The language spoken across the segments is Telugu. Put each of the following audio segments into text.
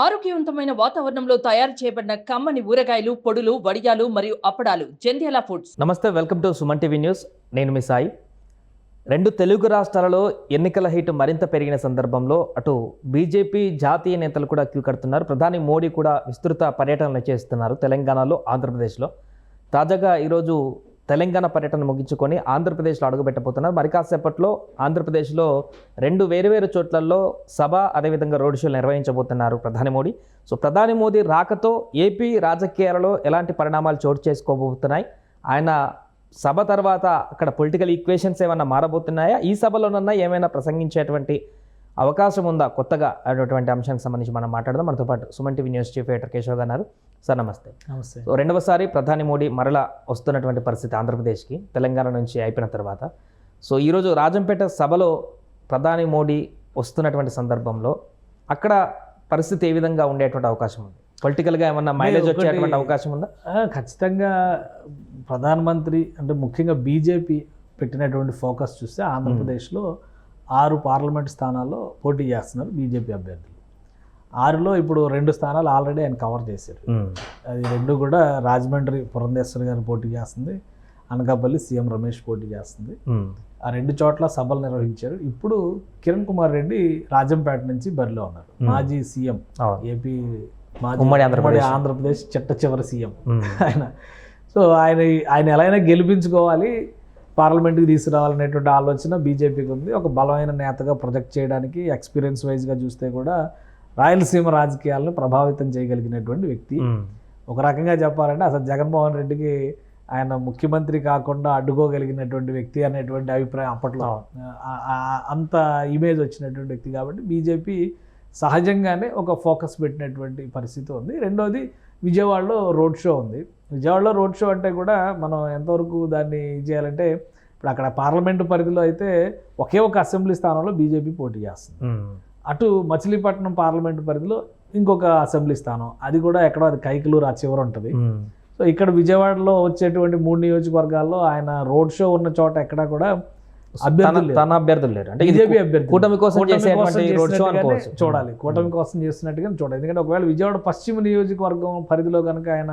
ఆరోగ్యవంతమైన వాతావరణంలో తయారు చేయబడిన కమ్మని ఊరగాయలు పొడులు వడియాలు మరియు అప్పడాలు జంధ్యాల ఫుడ్స్. నమస్తే welcome to Suman TV news. నేను మీ సాయి. రెండు తెలుగు రాష్ట్రాలలో ఎన్నికల హీట్ మరింత పెరిగిన సందర్భంలో అటు బీజేపీ జాతీయ నేతలు కూడా క్యూ కడుతున్నారు. ప్రధాని మోడీ కూడా విస్తృత పర్యటనలు చేస్తున్నారు తెలంగాణలో ఆంధ్రప్రదేశ్లో. తాజాగా ఈరోజు తెలంగాణ పర్యటన ముగించుకొని ఆంధ్రప్రదేశ్లో అడుగుపెట్టబోతున్నారు. మరి కాసేపట్లో ఆంధ్రప్రదేశ్లో రెండు వేరువేరు చోట్లలో సభ అదేవిధంగా రోడ్ షోలు నిర్వహించబోతున్నారు ప్రధాని మోడీ. సో ప్రధాని మోదీ రాకతో ఏపీ రాజకీయాలలో ఎలాంటి పరిణామాలు చోటు చేసుకోబోతున్నాయి? ఆయన సభ తర్వాత అక్కడ పొలిటికల్ ఈక్వేషన్స్ ఏమైనా మారబోతున్నాయా? ఈ సభలోనన్నా ఏమైనా ప్రసంగించేటువంటి అవకాశం ఉందా? కొత్తగా అనేటువంటి అంశానికి సంబంధించి మనం మాట్లాడదాం. మనతో పాటు Suman TV news chief editor Keshav గారు సార్ నమస్తే. నమస్తే. సో రెండవసారి ప్రధాని మోడీ మరలా వస్తున్నటువంటి పరిస్థితి ఆంధ్రప్రదేశ్కి తెలంగాణ నుంచి అయిపోయిన తర్వాత. సో ఈరోజు రాజంపేట సభలో ప్రధాని మోడీ వస్తున్నటువంటి సందర్భంలో అక్కడ పరిస్థితి ఏ విధంగా ఉండేటువంటి అవకాశం ఉంది? పొలిటికల్గా ఏమన్నా మైలేజ్ వచ్చేటువంటి అవకాశం ఉందా? ఖచ్చితంగా ప్రధానమంత్రి అంటే ముఖ్యంగా బీజేపీ పెట్టినటువంటి ఫోకస్ చూస్తే ఆంధ్రప్రదేశ్లో ఆరు పార్లమెంట్ స్థానాల్లో పోటీ చేస్తున్నారు బీజేపీ అభ్యర్థులు. ఆరులో ఇప్పుడు రెండు స్థానాలు ఆల్రెడీ ఆయన కవర్ చేశారు. అది రెండు కూడా రాజమండ్రి పురంధేశ్వరి గారు పోటీ చేస్తుంది అనకాపల్లి సీఎం రమేష్ పోటీ చేస్తుంది. ఆ రెండు చోట్ల సభలు నిర్వహించారు. ఇప్పుడు కిరణ్ కుమార్ రెడ్డి రాజంపేట నుంచి బరిలో ఉన్నారు. మాజీ సీఎం. ఏపీ మాజీ ఉమ్మడి ఆంధ్రప్రదేశ్. ఆంధ్రప్రదేశ్ చిట్ట చివరి సీఎం. ఆయన. సో ఆయన ఆయన ఎలా అయినా గెలిపించుకోవాలి పార్లమెంట్కి తీసుకురావాలనేటువంటి ఆలోచన బీజేపీకి ఉంది. ఒక బలమైన నేతగా ప్రొజెక్ట్ చేయడానికి ఎక్స్పీరియన్స్ వైజ్గా చూస్తే కూడా రాయలసీమ రాజకీయాలను ప్రభావితం చేయగలిగినటువంటి వ్యక్తి. ఒక రకంగా చెప్పాలంటే అసలు జగన్మోహన్ రెడ్డికి ఆయన ముఖ్యమంత్రి కాకుండా అడ్డుకోగలిగినటువంటి వ్యక్తి అనేటువంటి అభిప్రాయం అప్పట్లో. అంత ఇమేజ్ వచ్చినటువంటి వ్యక్తి కాబట్టి బీజేపీ సహజంగానే ఒక ఫోకస్ పెట్టినటువంటి పరిస్థితి ఉంది. రెండోది విజయవాడలో రోడ్ షో ఉంది. విజయవాడలో రోడ్ షో అంటే కూడా మనం ఎంతవరకు దాన్ని చేయాలంటే ఇప్పుడు అక్కడ పార్లమెంటు పరిధిలో అయితే ఒకే ఒక అసెంబ్లీ స్థానంలో బీజేపీ పోటీ చేస్తుంది. అటు మచిలీపట్నం పార్లమెంటు పరిధిలో ఇంకొక అసెంబ్లీ స్థానం. అది కూడా ఎక్కడో అది కైకలూరు ఆ చివర ఉంటుంది. సో ఇక్కడ విజయవాడలో వచ్చేటువంటి మూడు నియోజకవర్గాల్లో ఆయన రోడ్ షో ఉన్న చోట ఎక్కడా కూడా అభ్యర్థులు లేరు. తన అభ్యర్థులు లేరు. అంటే బీజేపీ అభ్యర్థి కూటమి కోసం చేసేటువంటి రోడ్ షో చేసినట్టుగానే అనుకోవచ్చు. చూడాలి. కూటమి కోసం చేస్తున్నట్టుగా చూడాలి. ఎందుకంటే ఒకవేళ విజయవాడ పశ్చిమ నియోజకవర్గం పరిధిలో కనుక ఆయన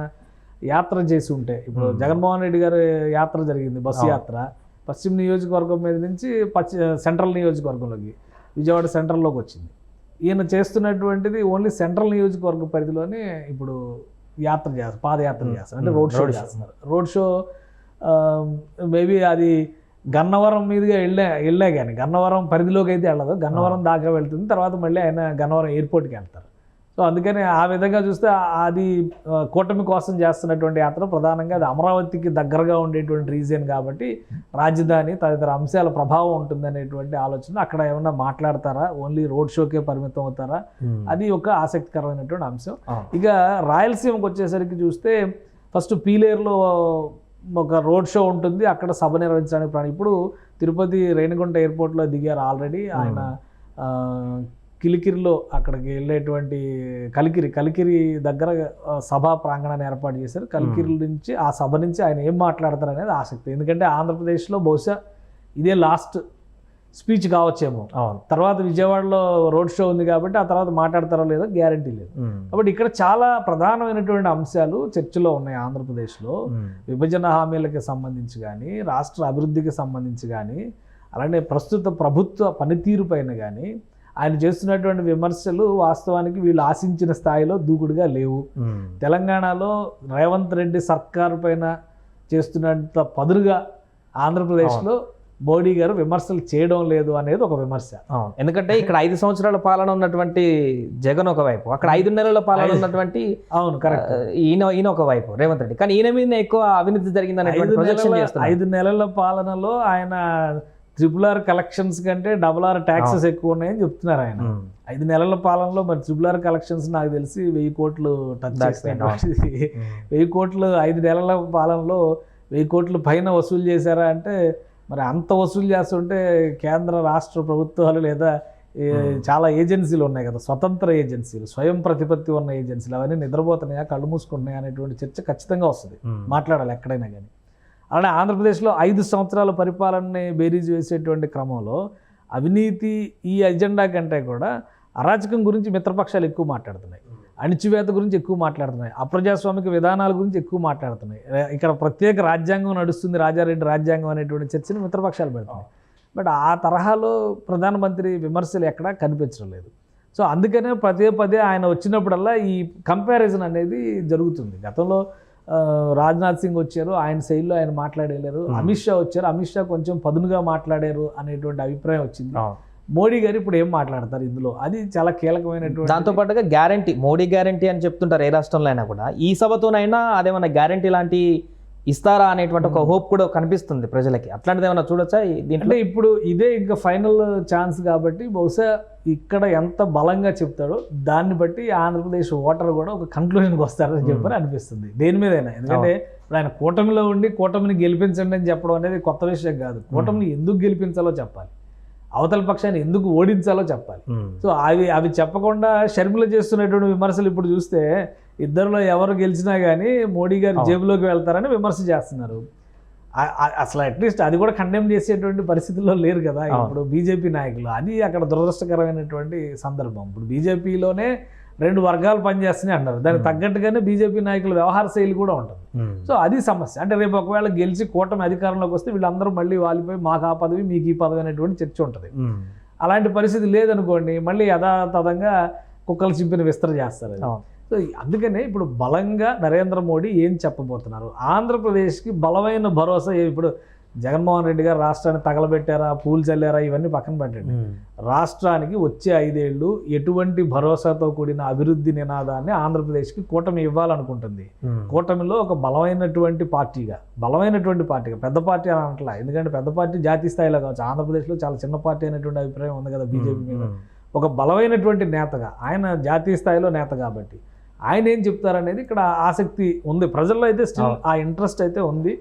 యాత్ర చేసి ఉంటే ఇప్పుడు. జగన్మోహన్ రెడ్డి గారి యాత్ర జరిగింది బస్సు. యాత్ర. పశ్చిమ నియోజకవర్గం మీద నుంచి పశ్చి సెంట్రల్ నియోజకవర్గంలోకి. విజయవాడ సెంట్రల్లోకి వచ్చింది ఈయన చేస్తున్నటువంటిది ఓన్లీ సెంట్రల్ నియోజకవర్గ పరిధిలోనే ఇప్పుడు యాత్ర చేస్తారు పాదయాత్ర. చేస్తారు అంటే. Road show. చేస్తున్నారు రోడ్ షో మేబీ అది గన్నవరం మీదుగా వెళ్ళే వెళ్ళే కానీ గన్నవరం పరిధిలోకి అయితే వెళ్ళదు గన్నవరం దాకా వెళ్తుంది తర్వాత మళ్ళీ ఆయన గన్నవరం ఎయిర్పోర్ట్కి వెళ్తారు సో అందుకని ఆ విధంగా చూస్తే అది కూటమి కోసం చేస్తున్నటువంటి యాత్ర ప్రధానంగా అది అమరావతికి దగ్గరగా ఉండేటువంటి రీజియన్ కాబట్టి రాజధాని తదితర అంశాల ప్రభావం ఉంటుందనేటువంటి ఆలోచన. అక్కడ ఏమన్నా మాట్లాడతారా? ఓన్లీ రోడ్ షోకే పరిమితం అవుతారా? అది ఒక ఆసక్తికరమైనటువంటి అంశం. ఇక రాయలసీమకు వచ్చేసరికి చూస్తే ఫస్ట్ పీలేరులో ఒక రోడ్ షో ఉంటుంది. అక్కడ సభ నిర్వహించడానికి ఇప్పుడు తిరుపతి రేణిగుంట ఎయిర్పోర్ట్లో దిగారు ఆల్రెడీ ఆయన ఆ, కిలికిరిలో అక్కడికి వెళ్ళేటువంటి కలికిరి కలికిరి దగ్గర సభా ప్రాంగణాన్ని ఏర్పాటు చేశారు. కలికిరి నుంచి ఆ సభ నుంచి ఆయన ఏం మాట్లాడతారు అనేది ఆసక్తి. ఎందుకంటే ఆంధ్రప్రదేశ్లో బహుశా ఇదే లాస్ట్ స్పీచ్ కావచ్చేమో. అవును. తర్వాత విజయవాడలో రోడ్ షో ఉంది కాబట్టి ఆ తర్వాత మాట్లాడతారో లేదో గ్యారంటీ లేదు. కాబట్టి ఇక్కడ చాలా ప్రధానమైనటువంటి అంశాలు చర్చలో ఉన్నాయి ఆంధ్రప్రదేశ్లో. విభజన హామీలకి సంబంధించి కానీ రాష్ట్ర అభివృద్ధికి సంబంధించి కానీ అలానే ప్రస్తుత ప్రభుత్వ పనితీరు పైన కానీ ఆయన చేస్తున్నటువంటి విమర్శలు వాస్తవానికి వీళ్ళు ఆశించిన స్థాయిలో దూకుడుగా లేవు. తెలంగాణలో రేవంత్ రెడ్డి సర్కారు పైన చేస్తున్నంత పదురుగా ఆంధ్రప్రదేశ్లో మోడీ గారు విమర్శలు చేయడం లేదు అనేది ఒక విమర్శ. అవును. ఎందుకంటే ఇక్కడ ఐదు సంవత్సరాల పాలన ఉన్నటువంటి జగన్ ఒకవైపు అక్కడ ఐదు నెలల పాలన ఉన్నటువంటి అవును కరెక్ట్. ఈయన ఈయన ఒకవైపు రేవంత్ రెడ్డి. కానీ ఈయన మీద ఎక్కువ అవినీతి జరిగింది ఐదు ప్రొజెక్షన్ నెలల చేస్తున్నారు. ఐదు నెలల పాలనలో ఆయన ట్రిపుల్ ఆర్ కలెక్షన్స్ కంటే డబుల్ ఆర్ ట్యాక్సెస్ ఎక్కువ ఉన్నాయని చెప్తున్నారు ఆయన. ఐదు నెలల పాలనలో మరి ట్రిపుల్ ఆర్ కలెక్షన్స్ నాకు తెలిసి వెయ్యి కోట్లు టచ్. చేసినటువంటిది వెయ్యి కోట్లు ఐదు నెలల పాలనలో వెయ్యి కోట్లు పైన వసూలు చేశారా అంటే మరి అంత వసూలు చేస్తుంటే కేంద్ర రాష్ట్ర ప్రభుత్వాలు లేదా చాలా ఏజెన్సీలు ఉన్నాయి కదా. స్వతంత్ర ఏజెన్సీలు స్వయం ప్రతిపత్తి ఉన్న ఏజెన్సీలు అవన్నీ నిద్రపోతున్నాయా కళ్ళు మూసుకున్నాయా అనేటువంటి చర్చ ఖచ్చితంగా వస్తుంది. మాట్లాడాలి ఎక్కడైనా కానీ. అలానే ఆంధ్రప్రదేశ్లో ఐదు సంవత్సరాల పరిపాలనని బేరీజ్ వేసేటువంటి క్రమంలో అవినీతి ఈ ఎజెండా కంటే కూడా అరాచకం గురించి మిత్రపక్షాలు ఎక్కువ మాట్లాడుతున్నాయి. అణిచివేత గురించి ఎక్కువ మాట్లాడుతున్నాయి. అప్రజాస్వామిక విధానాల గురించి ఎక్కువ మాట్లాడుతున్నాయి. ఇక్కడ ప్రత్యేక రాజ్యాంగం నడుస్తుంది రాజారెడ్డి రాజ్యాంగం అనేటువంటి చర్చను మిత్రపక్షాలు పెడుతున్నాయి. బట్ ఆ తరహాలో ప్రధానమంత్రి విమర్శలు ఎక్కడా కనిపించడం లేదు. సో అందుకనే పదే పదే ఆయన వచ్చినప్పుడల్లా ఈ కంపారిజన్ అనేది జరుగుతుంది. గతంలో రాజ్నాథ్ సింగ్ వచ్చారు ఆయన శైలిలో ఆయన మాట్లాడలేరు. అమిత్ షా వచ్చారు. అమిత్ షా కొంచెం పదునుగా మాట్లాడారు అనేటువంటి అభిప్రాయం వచ్చింది. మోడీ గారు ఇప్పుడు ఏం మాట్లాడతారు ఇందులో? అది చాలా కీలకమైనటువంటి దాంతో పాటుగా గ్యారంటీ మోడీ గ్యారంటీ అని చెప్తుంటారు ఏ రాష్ట్రంలో అయినా కూడా. ఈ సభతోనైనా అదేమన్నా గ్యారంటీ లాంటి ఇస్తారా అనేటువంటి ఒక హోప్ కూడా కనిపిస్తుంది ప్రజలకి. అట్లాంటిది ఏమైనా చూడొచ్చా దీంట్లో? ఇప్పుడు ఇదే ఇంకా ఫైనల్ ఛాన్స్ కాబట్టి బహుశా ఇక్కడ ఎంత బలంగా చెప్తాడో దాన్ని బట్టి ఆంధ్రప్రదేశ్ ఓటర్ కూడా ఒక కన్క్లూజన్కి వస్తారని చెప్పని అనిపిస్తుంది. దేని మీదైనా. ఎందుకంటే ఆయన కూటమిలో ఉండి కూటమిని గెలిపించండి అని చెప్పడం అనేది కొత్త విషయం కాదు. కూటమిని ఎందుకు గెలిపించాలో చెప్పాలి. అవతల పక్షాన్ని ఎందుకు ఓడించాలో చెప్పాలి. సో అవి అవి చెప్పకుండా షర్మిల చేస్తున్నటువంటి విమర్శలు ఇప్పుడు చూస్తే ఇద్దరిలో ఎవరు గెలిచినా కానీ మోడీ గారు. జేబులోకి వెళ్తారని విమర్శ చేస్తున్నారు అసలు అట్లీస్ట్ అది కూడా కండెమ్ చేసేటువంటి పరిస్థితుల్లో లేరు కదా. ఇప్పుడు బీజేపీ నాయకులు అది అక్కడ దురదృష్టకరమైనటువంటి సందర్భం ఇప్పుడు బీజేపీలోనే రెండు వర్గాలు పనిచేస్తున్నాయి అంటారు దానికి తగ్గట్టుగానే బీజేపీ నాయకుల వ్యవహార శైలి కూడా ఉంటుంది. సో అది సమస్య అంటే రేపు ఒకవేళ గెలిచి కూటమి అధికారంలోకి వస్తే వీళ్ళందరూ మళ్ళీ వాలిపోయి మాకు ఆ పదవి మీకు ఈ పదవి అనేటువంటి చర్చ ఉంటుంది. అలాంటి పరిస్థితి లేదనుకోండి మళ్ళీ యథాతథంగా కుక్కలు చింపిన విస్తర చేస్తారు. సో అందుకనే ఇప్పుడు బలంగా నరేంద్ర మోడీ ఏం చెప్పబోతున్నారు? ఆంధ్రప్రదేశ్కి బలమైన భరోసా ఇప్పుడు జగన్మోహన్ రెడ్డి గారు రాష్ట్రాన్ని తగలబెట్టారా పూలు చల్లారా ఇవన్నీ పక్కన పెట్టండి. రాష్ట్రానికి వచ్చే ఐదేళ్ళు ఎటువంటి భరోసాతో కూడిన అభివృద్ధి నినాదాన్ని ఆంధ్రప్రదేశ్కి కూటమి ఇవ్వాలనుకుంటుంది. కూటమిలో ఒక బలమైనటువంటి పార్టీగా బలమైనటువంటి పార్టీగా పెద్ద పార్టీ అని అనట్లా ఎందుకంటే పెద్ద పార్టీ జాతీయ స్థాయిలో కావచ్చు. ఆంధ్రప్రదేశ్లో చాలా చిన్న పార్టీ అనేటువంటి అభిప్రాయం ఉంది కదా బీజేపీ మీద. ఒక బలమైనటువంటి నేతగా ఆయన జాతీయ స్థాయిలో నేత కాబట్టి ఆయన ఏం చెప్తారనేది ఇక్కడ ఆసక్తి ఉంది ప్రజల్లో అయితే స్టిల్. ఆ ఇంట్రెస్ట్ అయితే ఉంది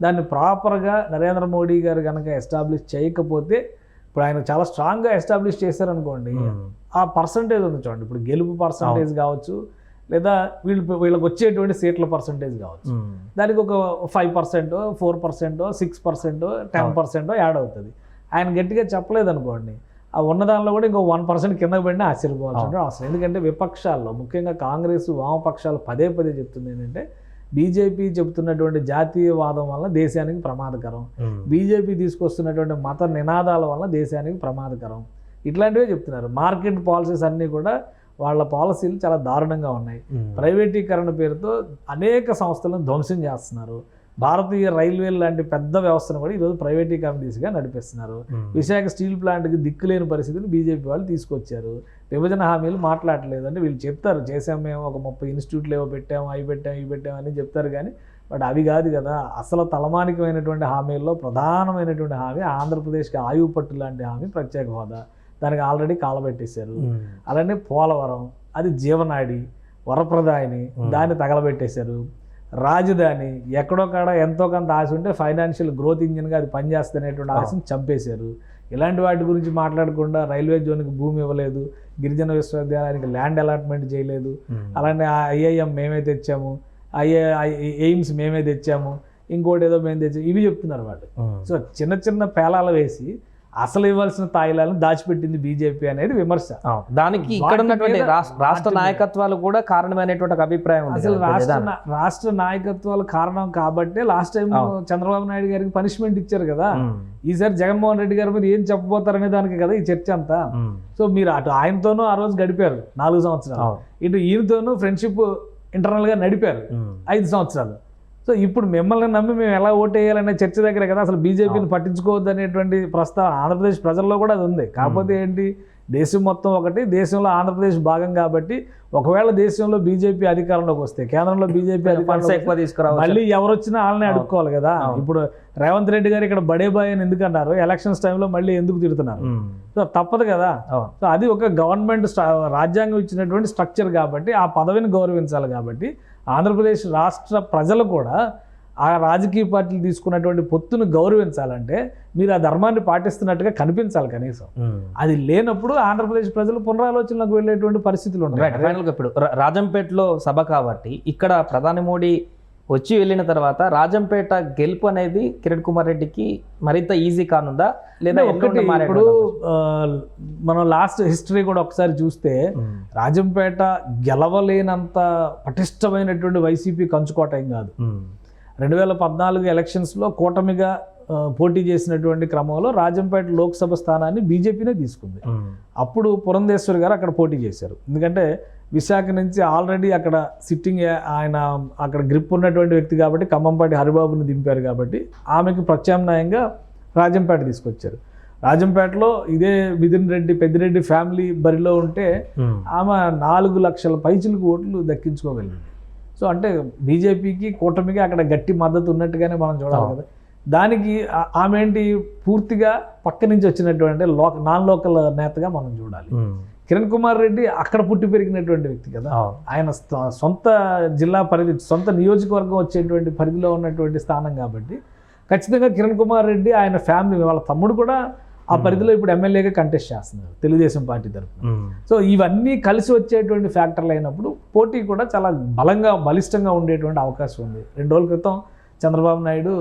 దాన్ని ప్రాపర్గా నరేంద్ర మోడీ గారు కనుక ఎస్టాబ్లిష్ చేయకపోతే ఇప్పుడు ఆయన చాలా స్ట్రాంగ్గా ఎస్టాబ్లిష్ చేశారనుకోండి. ఆ పర్సంటేజ్ ఉంది చూడండి ఇప్పుడు గెలుపు పర్సంటేజ్ కావచ్చు లేదా వీళ్ళు వీళ్ళకి వచ్చేటువంటి సీట్ల పర్సంటేజ్ కావచ్చు. దానికి ఒక five percent four percent six percent ten percent add అవుతుంది ఆయన గట్టిగా చెప్పలేదు అనుకోండి ఆ ఉన్న దానిలో కూడా ఇంకో వన్ పర్సెంట్ కింద పడినా ఆశ్చర్యపోవాల్సిన అవసరం. ఎందుకంటే విపక్షాల్లో ముఖ్యంగా కాంగ్రెస్ వామపక్షాలు పదే పదే చెప్తుంది ఏంటంటే బీజేపీ చెబుతున్నటువంటి జాతీయవాదం వల్ల దేశానికి ప్రమాదకరం. బీజేపీ తీసుకొస్తున్నటువంటి మత నినాదాల వల్ల దేశానికి ప్రమాదకరం. ఇట్లాంటివే చెప్తున్నారు. మార్కెట్ పాలసీస్ అన్నీ కూడా వాళ్ళ పాలసీలు చాలా దారుణంగా ఉన్నాయి. ప్రైవేటీకరణ పేరుతో అనేక సంస్థలను ధ్వంసం చేస్తున్నారు. భారతీయ రైల్వేలు లాంటి పెద్ద వ్యవస్థను కూడా ఈరోజు ప్రైవేటీకరణ నడిపిస్తున్నారు. విశాఖ స్టీల్ ప్లాంట్కి దిక్కులేని పరిస్థితిని బీజేపీ వాళ్ళు తీసుకొచ్చారు. విభజన హామీలు మాట్లాడలేదు అంటే వీళ్ళు చెప్తారు. చేసాం మేము ఒక ముప్పై ఇన్స్టిట్యూట్లు ఏవో పెట్టాము అవి పెట్టాము ఇవి పెట్టాము అని చెప్తారు కానీ బట్ అవి కాదు కదా. అసలు తలమానికమైనటువంటి హామీల్లో ప్రధానమైనటువంటి హామీ ఆంధ్రప్రదేశ్కి ఆయువు పట్టు లాంటి హామీ ప్రత్యేక హోదా. దానికి ఆల్రెడీ కాలబెట్టేశారు. అలానే పోలవరం అది జీవనాడి వరప్రదాయని. దాన్ని తగలబెట్టేశారు. రాజధాని ఎక్కడో కాడ ఎంతో కొంత ఆశ ఉంటే ఫైనాన్షియల్ గ్రోత్ ఇంజిన్గా అది పనిచేస్తుంది అనేటువంటి ఆశను చంపేశారు ఇలాంటి వాటి గురించి మాట్లాడకుండా రైల్వే జోన్కి భూమి ఇవ్వలేదు గిరిజన విశ్వవిద్యాలయానికి ల్యాండ్ అలాట్మెంట్ చేయలేదు. అలానే ఐఐఎం మేమే తెచ్చాము ఐఏ ఎయిమ్స్ మేమే తెచ్చాము ఇంకోటి ఏదో మేము తెచ్చాము ఇవి చెప్తున్నారు వాళ్ళు. సో చిన్న చిన్న పేలాలు వేసి అసలు ఇవ్వాల్సిన తాయిలాలను దాచిపెట్టింది బీజేపీ అనేది విమర్శ. దానికి ఇక్కడ వాటి ఉన్నటువంటి రాష్ట్ర నాయకత్వాలు కూడా కారణమైనటువంటి ఒక అభిప్రాయం ఉంది అసలు రాష్ట్ర రాష్ట్ర నాయకత్వాలు కారణం కాబట్టే లాస్ట్ టైం. చంద్రబాబు నాయుడు గారికి పనిష్మెంట్ ఇచ్చారు కదా. ఈసారి జగన్మోహన్ రెడ్డి గారి మీద ఏం చెప్పబోతారనే దానికి కదా ఈ చర్చ అంతా. సో మీరు అటు ఆయనతోనూ ఆ రోజు గడిపారు నాలుగు సంవత్సరాలు. ఇటు ఈయనతోనూ ఫ్రెండ్షిప్ ఇంటర్నల్గా నడిపారు. ఐదు సంవత్సరాలు సో ఇప్పుడు మిమ్మల్ని నమ్మి మేము ఎలా ఓటేయాలనే చర్చ దగ్గర కదా. అసలు బీజేపీని పట్టించుకోవద్దు అనేటువంటి ప్రస్తావన ఆంధ్రప్రదేశ్ ప్రజల్లో కూడా అది ఉంది. కాకపోతే ఏంటి? దేశం మొత్తం ఒకటి దేశంలో ఆంధ్రప్రదేశ్ భాగం కాబట్టి ఒకవేళ దేశంలో బీజేపీ అధికారంలోకి వస్తే కేంద్రంలో బీజేపీ ఎక్కువ తీసుకురావచ్చు. మళ్ళీ ఎవరు వచ్చినా వాళ్ళని అడుక్కోవాలి కదా. ఇప్పుడు రేవంత్ రెడ్డి గారు ఇక్కడ బడే బాయ్ అని ఎందుకు అన్నారు ఎలక్షన్స్ టైంలో మళ్ళీ ఎందుకు తిడుతున్నారు. సో తప్పదు కదా. సో అది ఒక గవర్నమెంట్ రాజ్యాంగం ఇచ్చినటువంటి స్ట్రక్చర్ కాబట్టి ఆ పదవిని గౌరవించాలి కాబట్టి ఆంధ్రప్రదేశ్ రాష్ట్ర ప్రజలు కూడా ఆ రాజకీయ పార్టీలు తీసుకున్నటువంటి పొత్తును గౌరవించాలంటే మీరు ఆ ధర్మాన్ని పాటిస్తున్నట్టుగా కనిపించాలి కనీసం. అది లేనప్పుడు ఆంధ్రప్రదేశ్ ప్రజలు పునరాలోచనలకు వెళ్ళేటువంటి పరిస్థితులు ఉన్నాయి ఇప్పుడు రాజంపేటలో సభ కాబట్టి ఇక్కడ ప్రధాని మోడీ వచ్చి వెళ్ళిన తర్వాత రాజంపేట గెలుపు అనేది కిరణ్ కుమార్ రెడ్డికి మరింత ఈజీ కానుందా లేదా ఒకటి ఇప్పుడు మనం లాస్ట్ హిస్టరీ కూడా ఒకసారి చూస్తే? రాజంపేట గెలవలేనంత పటిష్టమైనటువంటి వైసీపీ కంచుకోట ఏం కాదు. రెండు వేల పద్నాలుగు ఎలక్షన్స్లో కూటమిగా పోటీ చేసినటువంటి క్రమంలో రాజంపేట లోక్సభ స్థానాన్ని బీజేపీనే తీసుకుంది. అప్పుడు పురంధేశ్వరి గారు అక్కడ పోటీ చేశారు ఎందుకంటే విశాఖ నుంచి ఆల్రెడీ అక్కడ సిట్టింగ్ ఆయన అక్కడ గ్రిప్ ఉన్నటువంటి వ్యక్తి కాబట్టి ఖమ్మంపాటి హరిబాబుని దింపారు కాబట్టి ఆమెకు ప్రత్యామ్నాయంగా రాజంపేట తీసుకొచ్చారు రాజంపేటలో ఇదే మిథున్ రెడ్డి పెద్దిరెడ్డి ఫ్యామిలీ బరిలో ఉంటే ఉమ్. ఆమె నాలుగు లక్షల పైచిలకు ఓట్లు దక్కించుకోగలిగింది సో అంటే బీజేపీకి కూటమికి అక్కడ గట్టి మద్దతు ఉన్నట్టుగానే మనం చూడాలి అవును. కదా దానికి ఆమె ఏంటి పూర్తిగా పక్క నుంచి వచ్చినటువంటి లోక నాన్ లోకల్ నేతగా మనం చూడాలి ఉమ్. కిరణ్ కుమార్ రెడ్డి అక్కడ పుట్టి పెరిగినటువంటి వ్యక్తి కదా. ఆయన సొంత జిల్లా పరిధి సొంత నియోజకవర్గం వచ్చేటువంటి పరిధిలో ఉన్నటువంటి స్థానం కాబట్టి ఖచ్చితంగా కిరణ్ కుమార్ రెడ్డి ఆయన ఫ్యామిలీ వాళ్ళ తమ్ముడు కూడా ఆ పరిధిలో ఇప్పుడు ఎమ్మెల్యేగా కంటెస్ట్ చేస్తున్నారు తెలుగుదేశం పార్టీ తరఫున. సో ఇవన్నీ కలిసి వచ్చేటువంటి ఫ్యాక్టర్లు అయినప్పుడు పోటీ కూడా చాలా బలంగా బలిష్టంగా ఉండేటువంటి అవకాశం ఉంది. రెండు రోజుల క్రితం చంద్రబాబు నాయుడు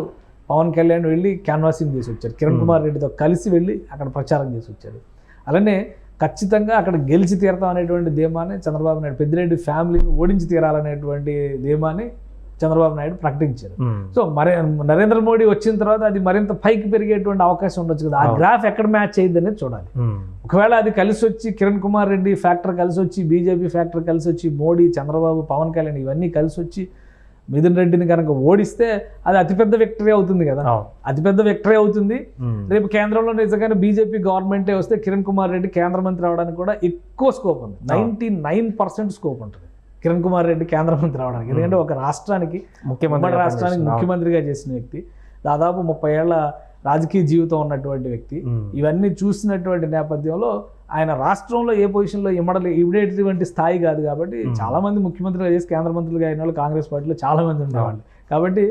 పవన్ కళ్యాణ్ వెళ్ళి క్యాన్వాసింగ్ చేసి వచ్చారు. కిరణ్ కుమార్ రెడ్డితో కలిసి వెళ్ళి అక్కడ ప్రచారం చేసి వచ్చారు. అలానే ఖచ్చితంగా అక్కడ గెలిచి తీరతాం అనేటువంటి ధీమాని చంద్రబాబు నాయుడు పెద్దిరెడ్డి ఫ్యామిలీని ఓడించి తీరాలనేటువంటి ధీమాని చంద్రబాబు నాయుడు ప్రకటించారు. సో మరి నరేంద్ర మోడీ వచ్చిన తర్వాత అది మరింత పైకి పెరిగేటువంటి అవకాశం ఉండొచ్చు కదా ఆ. గ్రాఫ్ ఎక్కడ మ్యాచ్ అయ్యింది అనేది చూడాలి. ఒకవేళ అది కలిసి వచ్చి కిరణ్ కుమార్ రెడ్డి ఫ్యాక్టర్ కలిసి వచ్చి బీజేపీ ఫ్యాక్టర్ కలిసి వచ్చి మోడీ చంద్రబాబు పవన్ కళ్యాణ్ ఇవన్నీ కలిసి వచ్చి మిథున్ రెడ్డిని కనుక ఓడిస్తే అది అతిపెద్ద విక్టరీ అవుతుంది కదా. అతిపెద్ద విక్టరీ అవుతుంది. రేపు కేంద్రంలో నిజంగానే బీజేపీ గవర్నమెంటే వస్తే కిరణ్ కుమార్ రెడ్డి కేంద్ర మంత్రి అవడానికి కూడా ఎక్కువ స్కోప్ ఉంది. నైంటీ నైన్ పర్సెంట్ స్కోప్ ఉంటుంది. కిరణ్ కుమార్ రెడ్డి కేంద్ర మంత్రి అవడానికి. ఎందుకంటే ఒక రాష్ట్రానికి ముఖ్యమంత్రి రాష్ట్రానికి ముఖ్యమంత్రిగా చేసిన వ్యక్తి దాదాపు ముప్పై ఏళ్ళ రాజకీయ జీవితం ఉన్నటువంటి వ్యక్తి. ఇవన్నీ చూసినటువంటి నేపథ్యంలో ఆయన రాష్ట్రంలో ఏ పొజిషన్లో ఇమ్మడలే ఇవిడేటువంటి స్థాయి కాదు కాబట్టి. చాలా మంది ముఖ్యమంత్రిగా చేసి కేంద్ర మంత్రులుగా అయిన వాళ్ళు కాంగ్రెస్ పార్టీలో చాలా మంది ఉండేవాళ్ళు. కాబట్టి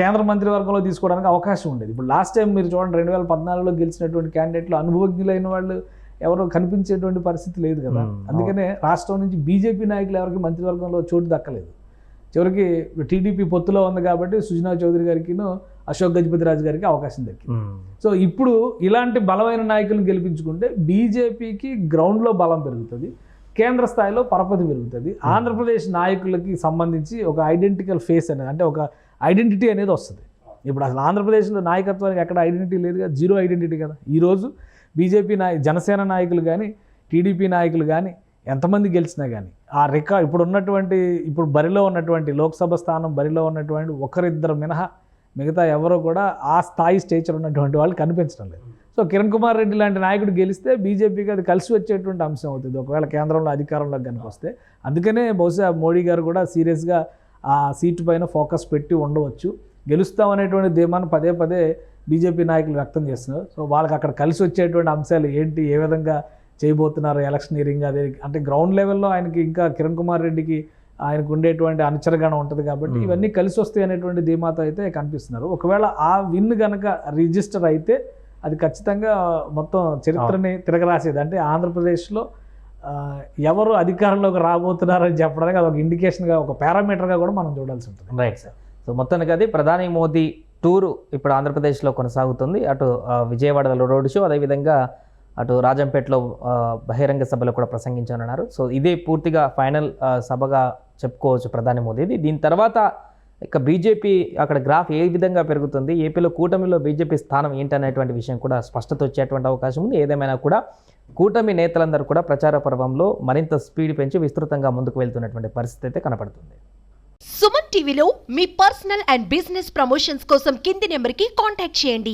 కేంద్ర మంత్రివర్గంలో తీసుకోవడానికి అవకాశం ఉండేది. ఇప్పుడు లాస్ట్ టైం మీరు చూడండి రెండు వేల పద్నాలుగులో గెలిచినటువంటి క్యాండిడేట్లు అనుభవజ్ఞులైన వాళ్ళు ఎవరు కనిపించేటువంటి పరిస్థితి లేదు కదా. అందుకనే రాష్ట్రం నుంచి బీజేపీ నాయకులు ఎవరికి మంత్రివర్గంలో చోటు దక్కలేదు. చివరికి టీడీపీ పొత్తులో ఉంది కాబట్టి సుజనా చౌదరి గారికిను అశోక్ గజపతి రాజు గారికి అవకాశం దక్కింది. సో ఇప్పుడు ఇలాంటి బలమైన నాయకులను గెలిపించుకుంటే బీజేపీకి గ్రౌండ్లో బలం పెరుగుతుంది కేంద్ర స్థాయిలో పరపతి పెరుగుతుంది. ఆంధ్రప్రదేశ్ నాయకులకి సంబంధించి ఒక ఐడెంటికల్ ఫేస్ అనేది అంటే ఒక ఐడెంటిటీ అనేది వస్తుంది. ఇప్పుడు అసలు ఆంధ్రప్రదేశ్లో నాయకత్వానికి ఎక్కడ ఐడెంటిటీ లేదు కదా జీరో ఐడెంటిటీ కదా. ఈరోజు బీజేపీ నాయ జనసేన నాయకులు కానీ టీడీపీ నాయకులు కానీ ఎంతమంది గెలిచినా కానీ ఆ రికార్డ్ ఇప్పుడు ఉన్నటువంటి ఇప్పుడు బరిలో ఉన్నటువంటి లోక్సభ స్థానం బరిలో ఉన్నటువంటి ఒకరిద్దరు మినహా మిగతా ఎవరో కూడా ఆ స్థాయి స్టేచర్ ఉన్నటువంటి వాళ్ళు కనిపించడం లేదు. సో కిరణ్ కుమార్ రెడ్డి లాంటి నాయకుడు గెలిస్తే బీజేపీకి అది కలిసి వచ్చేటువంటి అంశం అవుతుంది. ఒకవేళ కేంద్రంలో అధికారంలోకి కనుక వస్తే. అందుకనే బహుశా మోడీ గారు కూడా సీరియస్గా ఆ సీటు పైన ఫోకస్ పెట్టి ఉండవచ్చు. గెలుస్తాం అనేటువంటి ధీమాన్ని పదే పదే బీజేపీ నాయకులు వ్యక్తం చేస్తున్నారు. సో వాళ్ళకి అక్కడ కలిసి వచ్చేటువంటి అంశాలు ఏంటి ఏ విధంగా చేయబోతున్నారు ఎలక్షనీరింగ్ అదే అంటే గ్రౌండ్ లెవెల్లో ఆయనకి ఇంకా కిరణ్ కుమార్ రెడ్డికి ఆయనకు ఉండేటువంటి అనుచరగణం ఉంటుంది కాబట్టి. ఇవన్నీ కలిసి వస్తాయి అనేటువంటి ధీమాతో అయితే కనిపిస్తున్నారు. ఒకవేళ ఆ విన్ గనక రిజిస్టర్ అయితే అది ఖచ్చితంగా మొత్తం చరిత్రని తిరగరాసేది. అంటే ఆంధ్రప్రదేశ్లో ఎవరు అధికారంలోకి రాబోతున్నారని చెప్పడానికి అది ఒక ఇండికేషన్గా ఒక పారామీటర్గా కూడా మనం చూడాల్సి ఉంటుంది. రైట్ సార్ సో మొత్తానికి అది ప్రధాని మోదీ టూరు ఇప్పుడు ఆంధ్రప్రదేశ్లో కొనసాగుతుంది. అటు విజయవాడలో రోడ్ షో అదేవిధంగా అటు రాజంపేటలో బహిరంగ సభలో కూడా ప్రసంగించనున్నారు. సో ఇదే పూర్తిగా ఫైనల్ సభగా చెప్పుకోవచ్చు ప్రధాని మోదీది దీని తర్వాత ఇక బీజేపీ అక్కడ గ్రాఫ్ ఏ విధంగా పెరుగుతుంది ఏపీలో కూటమిలో బీజేపీ స్థానం ఏంటనేటువంటి విషయం కూడా స్పష్టత వచ్చేటువంటి అవకాశం ఉంది. ఏదేమైనా కూడా కూటమి నేతలందరూ కూడా ప్రచార పర్వంలో మరింత స్పీడ్ పెంచి విస్తృతంగా ముందుకు వెళ్తున్నటువంటి పరిస్థితి అయితే కనపడుతుంది. సుమన్ టీవీలో మీ పర్సనల్ అండ్ బిజినెస్ ప్రమోషన్స్ కోసం కింది నెంబర్కి కాంటాక్ట్ చేయండి.